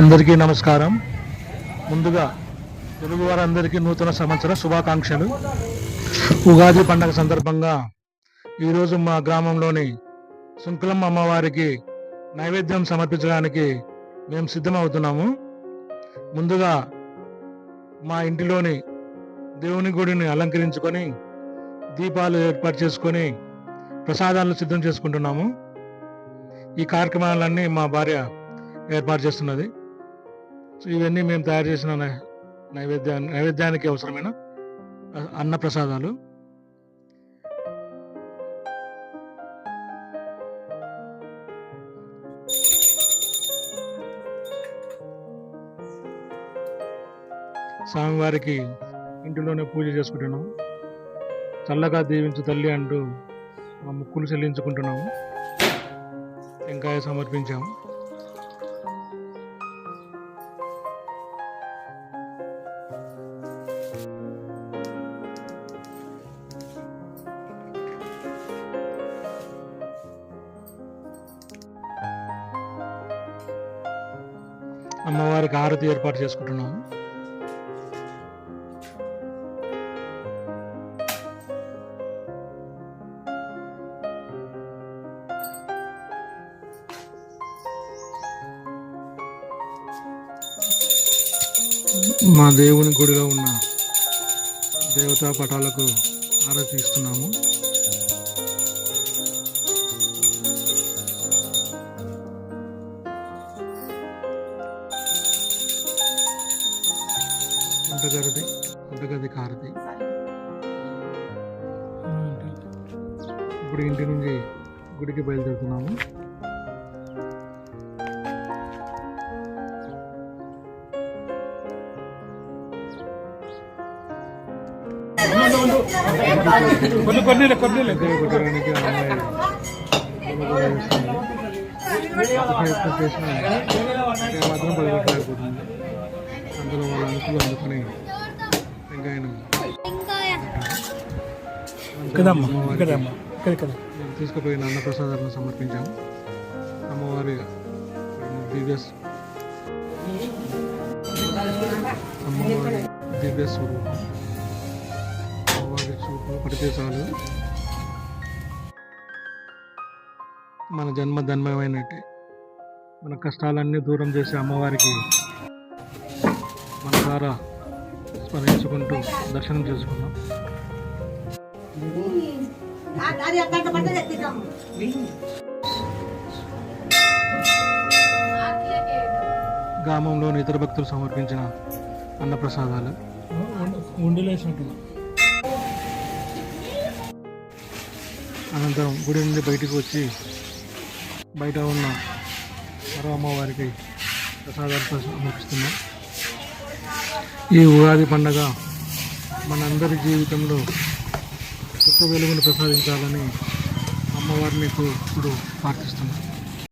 అందరికీ నమస్కారం. ముందుగా తెలుగు వారందరికీ నూతన సంవత్సర శుభాకాంక్షలు. ఉగాది పండగ సందర్భంగా ఈరోజు మా గ్రామంలోని సుంకులమ్మ అమ్మవారికి నైవేద్యం సమర్పించడానికి మేము సిద్ధమవుతున్నాము. ముందుగా మా ఇంటిలోని దేవుని గుడిని అలంకరించుకొని దీపాలు ఏర్పాటు చేసుకొని ప్రసాదాలను సిద్ధం చేసుకుంటున్నాము. ఈ కార్యక్రమాలన్నీ మా భార్య ఏర్పాటు చేస్తున్నది. సో ఇవన్నీ మేము తయారు చేసిన నైవేద్యా నైవేద్యానికి అవసరమైన అన్న ప్రసాదాలు స్వామివారికి ఇంటిలోనే పూజ చేసుకుంటున్నాము చల్లగా దీవించు తల్లి అంటూ మా ముక్కులు చెల్లించుకుంటున్నాము టెంకాయ సమర్పించాము అమ్మవారికి ఆరతి ఏర్పాటు చేసుకుంటున్నాము. మా దేవుని గుడిలో ఉన్న దేవతా పటాలకు హారతి వంటగది వంటగది హారతి ఇప్పుడు ఇంటి నుంచి గుడికి బయలుదేరుతున్నాము. కొన్ని కొన్ని కొన్ని కొట్టడానికి అమ్మాయి చేసిన కదమ్మా కదమ్మా కదా తీసుకుపోయిన అన్నప్రసాదాలను సమర్పించాము అమ్మవారి దివ్య అమ్మవారి దివ్య స్వరూపం. అమ్మవారి చూపు పడితే చాలు. మన జన్మ ధన్యమైనట్టే. మన కష్టాలన్నీ దూరం చేసే అమ్మవారికి మన ద్వారా స్మరించుకుంటూ దర్శనం చేసుకున్నాం. అది అక్కడ పడ్డది గ్రామంలోని ఇతర భక్తులు సమర్పించిన అన్నప్రసాదాలు. అనంతరం గుడి నుండి బయటికి వచ్చి బయట ఉన్న అమ్మవారికి ప్రసాదాలు సమర్పిస్తున్నాం. ఈ ఉగాది పండగ మనందరి జీవితంలో వెలుగును ప్రసాదించాలని అమ్మవారిని ఇప్పుడు ప్రార్థిస్తున్నాను